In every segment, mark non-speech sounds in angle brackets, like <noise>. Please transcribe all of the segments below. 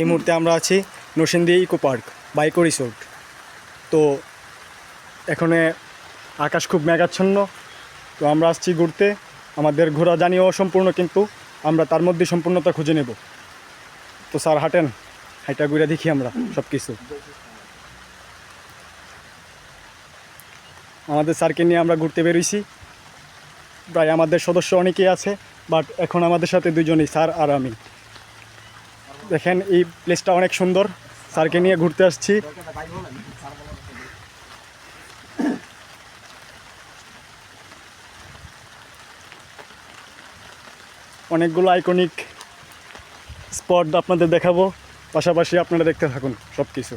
এই মুহূর্তে আমরা আছি নরসিংদী ইকো পার্ক, বাইকো রিসোর্ট। তো এখানে আকাশ খুব মেঘাচ্ছন্ন, তো আমরা আসছি ঘুরতে। আমাদের ঘোরা জানিও অসম্পূর্ণ কিন্তু আমরা তার মধ্যে সম্পূর্ণতা খুঁজে নেব। তো স্যার হাঁটেন হাইটা ঘুরে দেখি আমরা সব কিছু আমাদের স্যারকে নিয়ে আমরা ঘুরতে বেরোইছি। প্রায় আমাদের সদস্য অনেকেই আছে, বাট এখন আমাদের সাথে দুজনই, স্যার আর আমি। দেখেন, এই প্লেসটা অনেক সুন্দর। স্যারকে নিয়ে ঘুরতে আসছি। অনেকগুলো আইকনিক স্পট আপনাদের দেখাবো। পাশাপাশি আপনারা দেখতে থাকুন সব কিছু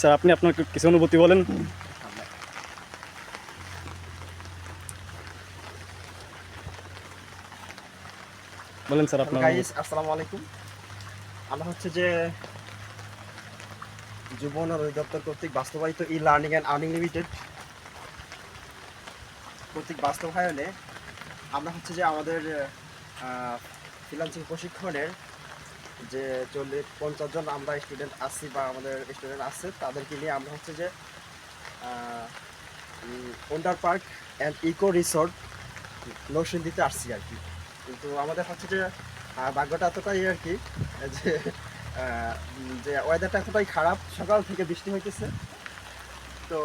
স্যার, আপনি আপনার কিছু অনুভূতি বলেন? বলেন স্যার আপনার গাইস আসসালামু আলাইকুম। আমরা হচ্ছে যে যুব উন্নয়ন অধিদপ্তর কর্তৃক বাস্তবায়িত E learning and earning limited কর্তৃক বাস্তবায়নে আমরা হচ্ছে যে আমাদের ফ্রিলান্সিং প্রশিক্ষণের যে চল্লিশ পঞ্চাশ জন আমরা স্টুডেন্ট আছি বা আমাদের স্টুডেন্ট আছে তাদেরকে নিয়ে আমরা হচ্ছে যে wonder park and eco resort নৌসিন্দিতে আসছি আর কি। কিন্তু আমাদের হচ্ছে যে ভাগ্যটা এতটাই আর কি, যে যে ওয়েদারটা এতটাই খারাপ, সকাল থেকে বৃষ্টি হইতেছে। তো,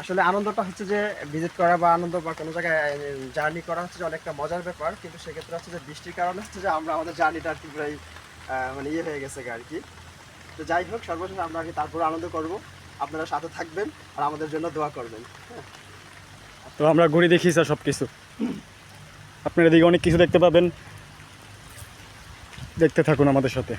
আসলে আনন্দটা হচ্ছে যে ভিজিট করা বা আনন্দ বা কোনো জায়গায় জার্নি করা হচ্ছে যে অনেকটা মজার ব্যাপার, কিন্তু সেক্ষেত্রে হচ্ছে যে বৃষ্টির কারণে হচ্ছে যে আমরা আমাদের জার্নিটা আর কি প্রায় মানে ইয়ে হয়ে গেছে আর কি। তো যাই হোক, সর্বশেষ আমরা কি তারপরে আনন্দ করব। আপনারা সাথে থাকবেন আর আমাদের জন্য দোয়া করবেন। তো আমরা ঘুরে দেখি স্যার সব কিছু আপনারা এদিকে অনেক কিছু দেখতে পাবেন। দেখতে থাকুন আমাদের সাথে।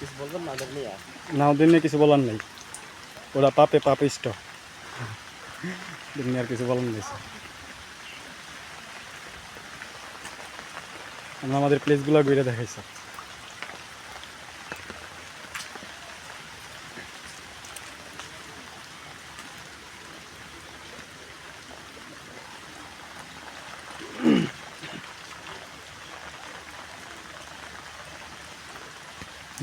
কিছু বলবেন কিছু বলার নেই। ওরা পাপে পাপে ইষ্ট ওদের নিয়ে আর কিছু বলার নেই। আমরা আমাদের প্লেসগুলো ঘুরে দেখাই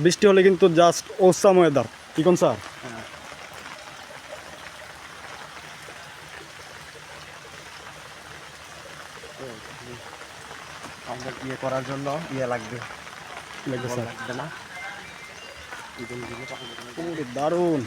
বৃষ্টি হলে কিন্তু জাস্ট ওসাম ওয়েদার কি কোন স্যার আমাদের ইয়ে করার জন্য ইয়ে লাগবে। লাগবে স্যার দারুণ।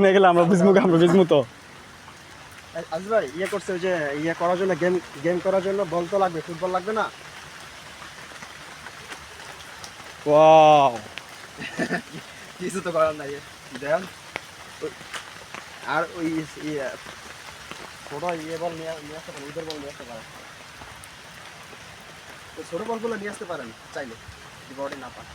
নিয়ে গেলে আমরা বুঝব আমরা বুঝব তো। আজ ভাই ইয়ে করছে যে ইয়ে করার জন্য গেম গেম করার জন্য বল তো লাগবে ফুটবল লাগবে না? ওয়াও <laughs> কিছু তো করার নাই। দেন আর ওই ইয়ে ছোট ইয়ে বল নিয়ে নিয়ে আসতে পারেন ঈদের বল নিয়ে আসতে পারেন। ছোট বলগুলো নিয়ে আসতে পারেন চাইলে যদি বডি না পান।